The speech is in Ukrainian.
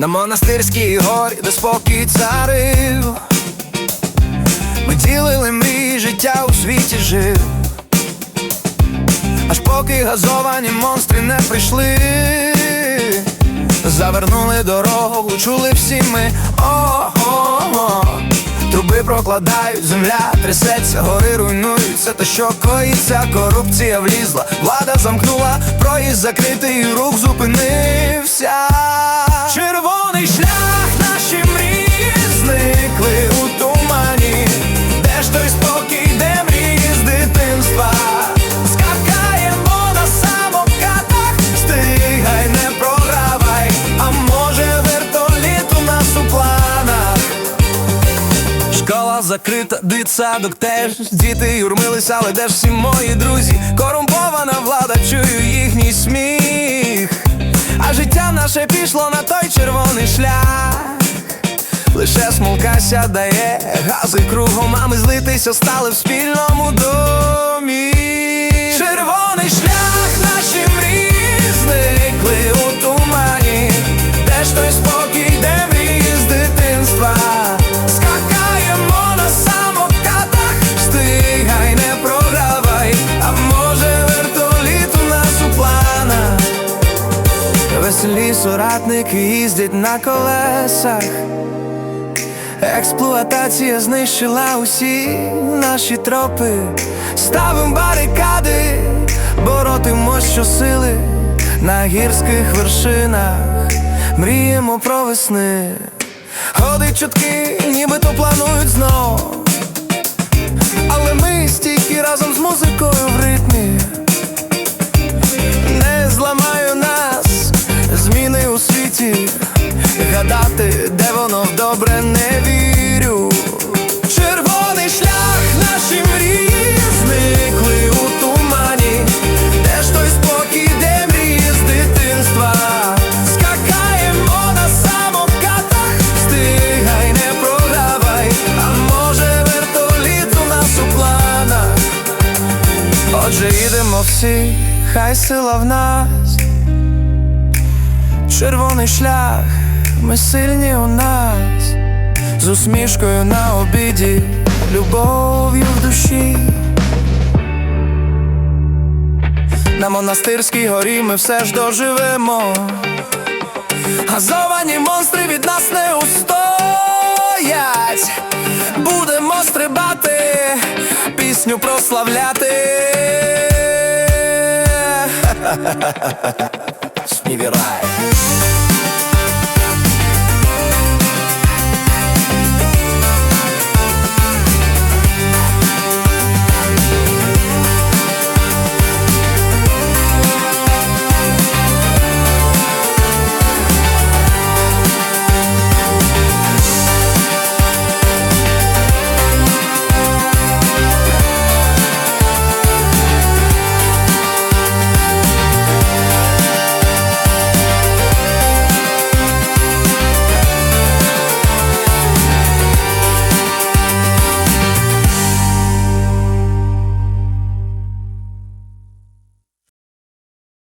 На монастирській горі, де спокій царив. Ми ділили мрії, життя у світі жив. Аж поки газовані монстри не прийшли, завернули дорогу, чули всі ми о-о-о Труби прокладають, земля трясеться, гори руйнуються, та що коїться, корупція влізла, влада замкнула, проїзд закритий, рух зупинився. Червоний Школа закрита, дитсадок теж Діти юрмилися, але де ж всі мої друзі? Корумпована влада, чую їхній сміх. А життя наше пішло на той червоний шлях. Лише смолка сядає, гази кругом, а ми злитися стали в спільному домі. Червоний шлях, соратники їздять на колесах. Експлуатація знищила усі наші тропи. Ставим барикади, боротимось щосили на гірських вершинах, мріємо про весни. Ходить чутки, нібито планують знов. Отже, їдемо всі, хай сила в нас. Червоний шлях, ми сильні у нас, з усмішкою на обіді, любов'ю в душі. На монастирській горі ми все ж доживемо. Газовані монстри пісню прославляти. Співірай.